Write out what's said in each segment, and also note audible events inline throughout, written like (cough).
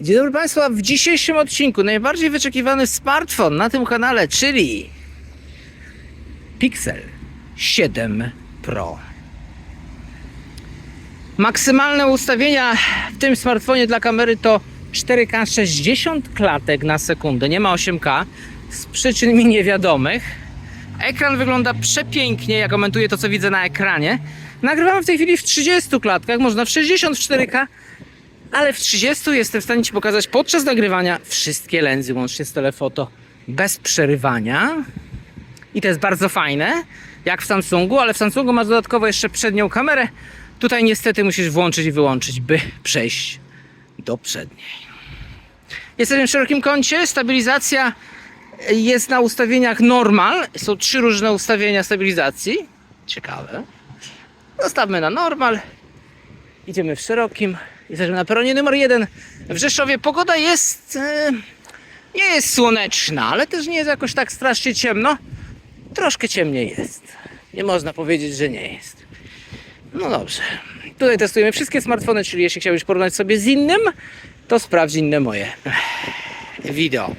Dzień dobry Państwa, w dzisiejszym odcinku najbardziej wyczekiwany smartfon na tym kanale, czyli Pixel 7 Pro. Maksymalne ustawienia w tym smartfonie dla kamery to 4K 60 klatek na sekundę, nie ma 8K z przyczyn mi niewiadomych. Ekran wygląda przepięknie, ja komentuję to co widzę na ekranie. Nagrywamy w tej chwili w 30 klatkach, można w 60 w 4K, ale w 30 jestem w stanie Ci pokazać podczas nagrywania wszystkie lensy, łącznie z telefoto, bez przerywania. I to jest bardzo fajne, jak w Samsungu, ale w Samsungu masz dodatkowo jeszcze przednią kamerę. Tutaj niestety musisz włączyć i wyłączyć, by przejść do przedniej. Jesteśmy w szerokim kącie, stabilizacja jest na ustawieniach normal. Są trzy różne ustawienia stabilizacji. Ciekawe. Zostawmy na normal. Idziemy w szerokim. Jesteśmy na peronie numer jeden w Rzeszowie. Pogoda jest. E, nie jest słoneczna, ale też nie jest jakoś tak strasznie ciemno. Troszkę ciemniej jest. Nie można powiedzieć, że nie jest. No dobrze. Tutaj testujemy wszystkie smartfony, czyli jeśli chciałbyś porównać sobie z innym, to sprawdź inne moje wideo.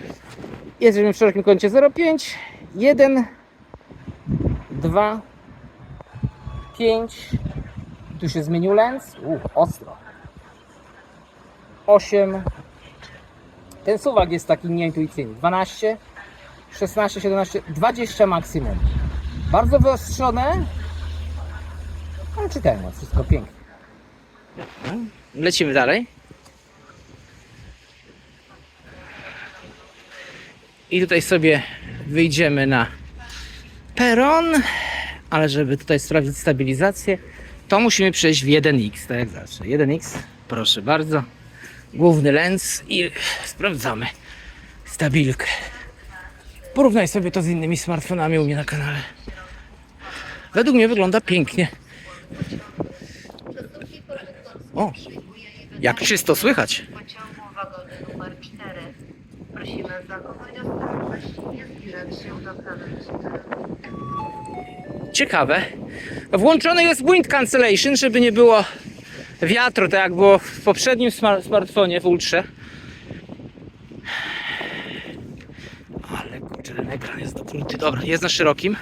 Jesteśmy w szerokim kącie 0,5, 1, 2, 5. Tu się zmienił lens. U, ostro. 8. Ten suwak jest taki nieintuicyjny. 12, 16, 17, 20 maksimum. Bardzo wyostrzone. Ale czytelne, wszystko pięknie. Lecimy dalej. I tutaj sobie wyjdziemy na peron, ale żeby tutaj sprawdzić stabilizację, to musimy przejść w 1x, tak jak zawsze. 1x, proszę bardzo. Główny lens i sprawdzamy stabilkę. Porównaj sobie to z innymi smartfonami u mnie na kanale. Według mnie wygląda pięknie. O, jak czysto słychać. pociągu wagonu numer 4. Prosimy zachować ostrożność i nie zbliżać się do krawędzi. Ciekawe. Włączony jest wind cancellation, żeby nie było wiatru, tak jak było w poprzednim smar- smartfonie w Ultrze. Ale kurczę, ten ekran jest dopruty. Dobra, jest na szerokim.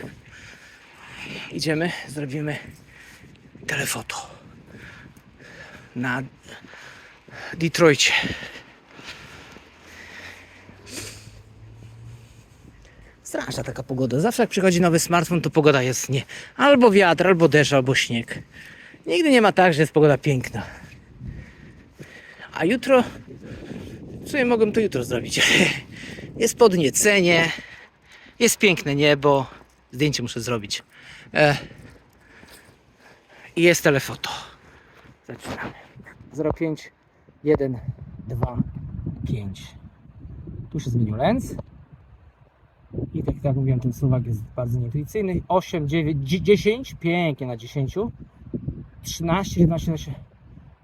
Idziemy, zrobimy telefoto. Na Detroicie. Straszna taka pogoda. Zawsze jak przychodzi nowy smartfon, to pogoda jest nie. Albo wiatr, albo deszcz, albo śnieg. Nigdy nie ma tak, że jest pogoda piękna. A jutro. W sumie mogłem to jutro zrobić. (laughs) Jest podniecenie. Jest piękne niebo. Zdjęcie muszę zrobić. E, I jest telefoto. Zaczynamy. 05, 1, 2, 5. Tu się zmienił lens. I tak jak mówiłem, ten suwak jest bardzo nieintuicyjny. 8, 9, 10, pięknie na 10. 13, 17, 17.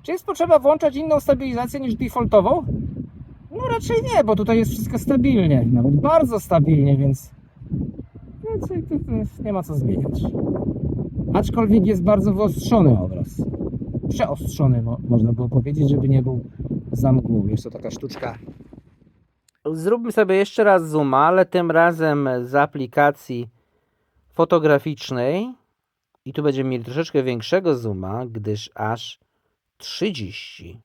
Czy jest potrzeba włączać inną stabilizację niż defaultową? No raczej nie, bo tutaj jest wszystko stabilnie. Nawet bardzo stabilnie, więc nie ma co zmieniać. Aczkolwiek jest bardzo wyostrzony obraz. Przeostrzony, mo- można było powiedzieć, żeby nie był za. Jest to taka sztuczka Zróbmy sobie jeszcze raz zooma, ale tym razem z aplikacji fotograficznej. I tu będziemy mieli troszeczkę większego zooma, gdyż aż 30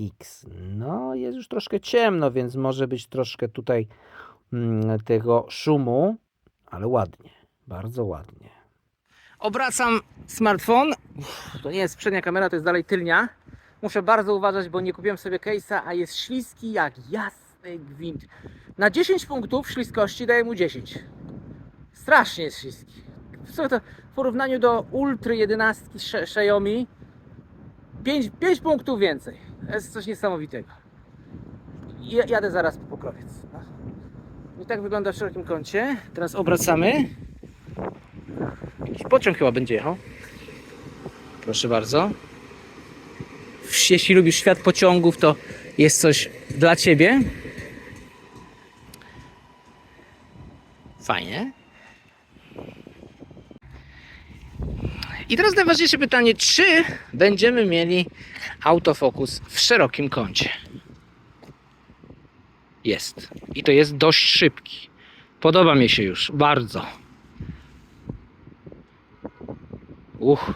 x. No, jest już troszkę ciemno, więc może być troszkę tutaj mm, tego szumu, ale ładnie, bardzo ładnie. Obracam smartfon. To nie jest przednia kamera, to jest dalej tylnia. Muszę bardzo uważać, bo nie kupiłem sobie case'a, a jest śliski jak jasny gwint. Na 10 punktów śliskości daję mu 10. Strasznie jest śliski. W porównaniu do Ultra 11 Sh- Xiaomi 5, 5 punktów więcej. To jest coś niesamowitego. Jadę zaraz po pokrowiec. I tak wygląda w szerokim kącie. Teraz obracamy. Jakiś pociąg chyba będzie jechał. Proszę bardzo. Jeśli lubisz świat pociągów, to jest coś dla ciebie. Fajnie. I teraz najważniejsze pytanie, czy będziemy mieli autofokus w szerokim kącie. Jest. I to jest dość szybki. Podoba mi się już bardzo. Uch.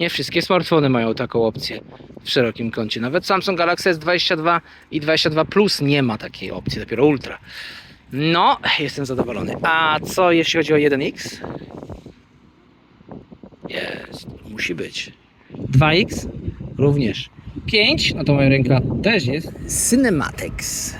Nie wszystkie smartfony mają taką opcję w szerokim kącie. Nawet Samsung Galaxy S22 i 22 Plus nie ma takiej opcji, dopiero Ultra. No, jestem zadowolony. A co jeśli chodzi o 1X? Jest, musi być. 2X? Również. 5, no to moja ręka też jest. Cinematics.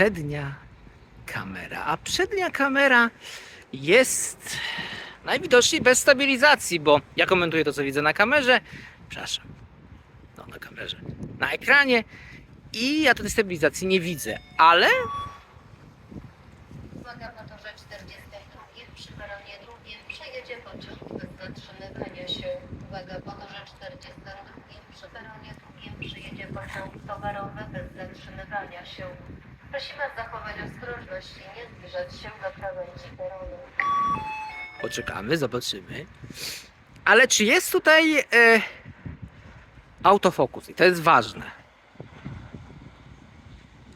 Przednia kamera. A przednia kamera jest najwidoczniej bez stabilizacji, bo ja komentuję to, co widzę na kamerze. Przepraszam. No, na kamerze. Na ekranie. I ja tej stabilizacji nie widzę, ale Uwaga, motorze 42 przy peronie drugim przejedzie pociąg bez zatrzymywania się. Uwaga, motorze 42 przy peronie drugim przyjedzie pociąg towarowy bez zatrzymywania się. Prosimy zachować ostrożność i nie zbliżać się do krawędzi peronu. poczekamy, zobaczymy. Ale czy jest tutaj e, autofokus? I to jest ważne.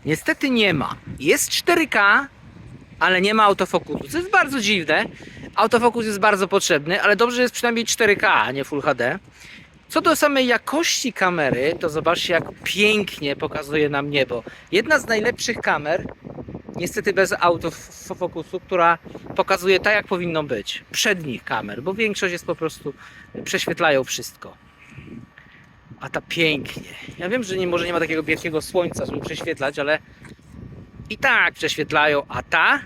Niestety nie ma. Jest 4K, ale nie ma autofokusu. Co jest bardzo dziwne. Autofokus jest bardzo potrzebny, ale dobrze jest przynajmniej 4K, a nie Full HD. Co do samej jakości kamery, to zobaczcie jak pięknie pokazuje nam niebo. Jedna z najlepszych kamer, niestety bez autofokusu, która pokazuje tak jak powinno być. Przednich kamer, bo większość jest po prostu, prześwietlają wszystko. A ta pięknie. Ja wiem, że nie, może nie ma takiego wielkiego słońca, żeby prześwietlać, ale i tak prześwietlają, a ta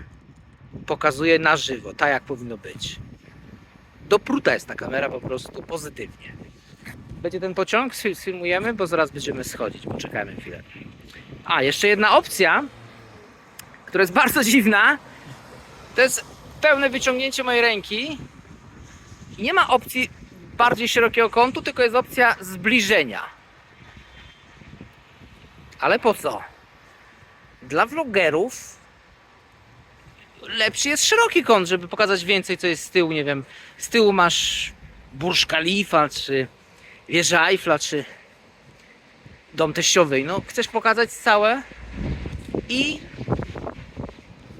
pokazuje na żywo, tak jak powinno być. Dopruta jest ta kamera po prostu pozytywnie. Będzie ten pociąg, sfil- sfilmujemy, bo zaraz będziemy schodzić. Poczekajmy chwilę. A, jeszcze jedna opcja, która jest (laughs) bardzo dziwna. To jest pełne wyciągnięcie mojej ręki. Nie ma opcji bardziej szerokiego kątu, tylko jest opcja zbliżenia. Ale po co? Dla vlogerów lepszy jest szeroki kąt, żeby pokazać więcej, co jest z tyłu. Nie wiem, z tyłu masz Burj Khalifa, czy wieżę Eiffla, czy dom teściowej. No, chcesz pokazać całe i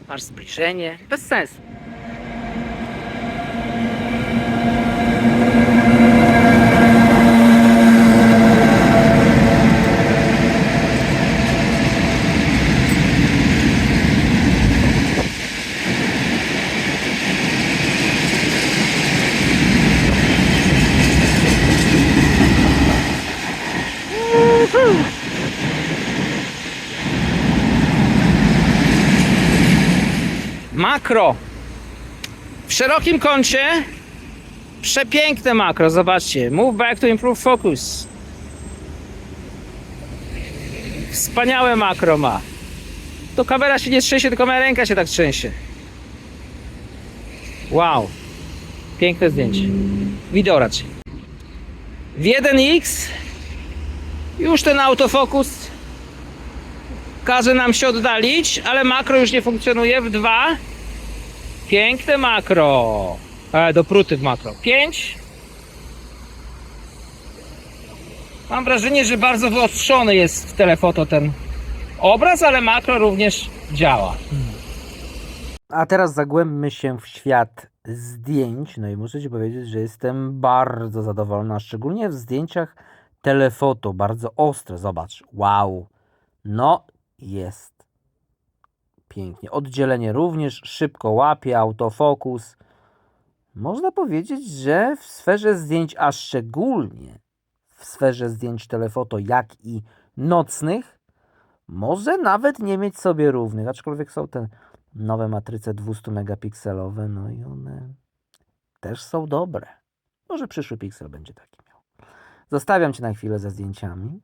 masz zbliżenie. Bez sensu. Makro. W szerokim kącie przepiękne makro, zobaczcie. Move back to improve focus. Wspaniałe makro ma. To kamera się nie trzęsie, tylko moja ręka się tak trzęsie. Wow. Piękne zdjęcie. Wideo raczej. W 1x już ten autofokus każe nam się oddalić, ale makro już nie funkcjonuje w 2. Piękne makro. E, do pruty w makro. 5. Mam wrażenie, że bardzo wyostrzony jest w telefoto ten obraz, ale makro również działa. A teraz zagłębmy się w świat zdjęć. No i muszę Ci powiedzieć, że jestem bardzo zadowolona, szczególnie w zdjęciach telefoto, bardzo ostre. Zobacz, wow. No, jest pięknie. Oddzielenie również szybko łapie, autofokus. Można powiedzieć, że w sferze zdjęć, a szczególnie w sferze zdjęć telefoto, jak i nocnych, może nawet nie mieć sobie równych, aczkolwiek są te nowe matryce 200 megapikselowe, no i one też są dobre. Może przyszły Pixel będzie taki. Zostawiam Cię na chwilę ze zdjęciami.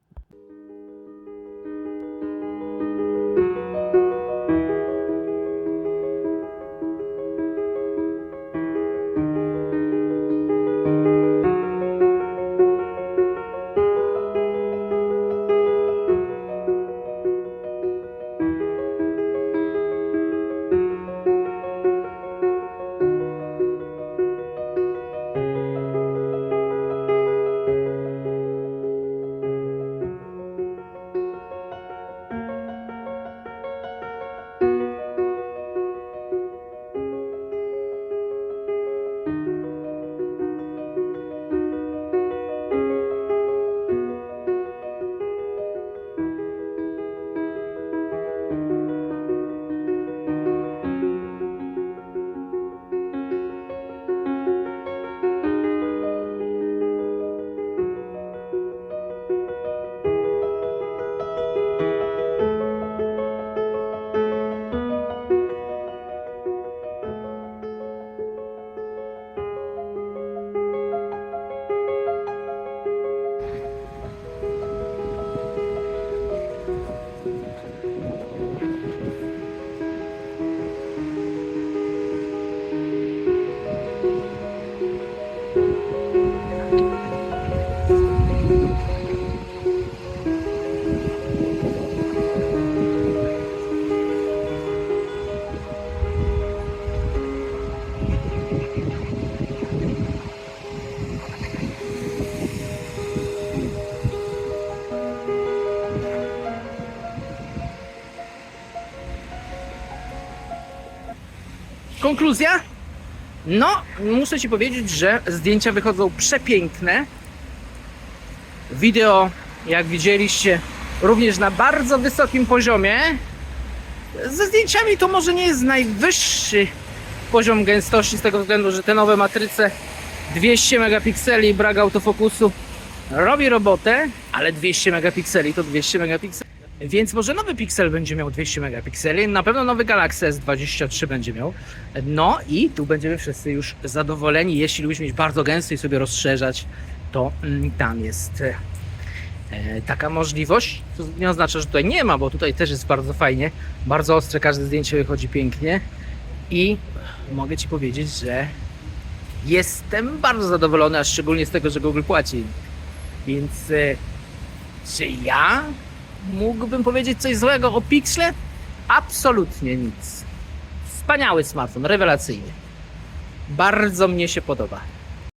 Konkluzja? No, muszę Ci powiedzieć, że zdjęcia wychodzą przepiękne. Wideo, jak widzieliście, również na bardzo wysokim poziomie. Ze zdjęciami to może nie jest najwyższy poziom gęstości, z tego względu, że te nowe matryce 200 megapikseli, brak autofokusu robi robotę, ale 200 megapikseli to 200 megapikseli. Więc może nowy Pixel będzie miał 200 megapikseli, na pewno nowy Galaxy S23 będzie miał. No i tu będziemy wszyscy już zadowoleni. Jeśli lubisz mieć bardzo gęsto i sobie rozszerzać, to mm, tam jest e, taka możliwość. To nie oznacza, że tutaj nie ma, bo tutaj też jest bardzo fajnie. Bardzo ostre, każde zdjęcie wychodzi pięknie. I mogę Ci powiedzieć, że jestem bardzo zadowolony, a szczególnie z tego, że Google płaci. Więc e, czy ja mógłbym powiedzieć coś złego o Pixle? Absolutnie nic. Wspaniały smartfon, rewelacyjny. Bardzo mnie się podoba.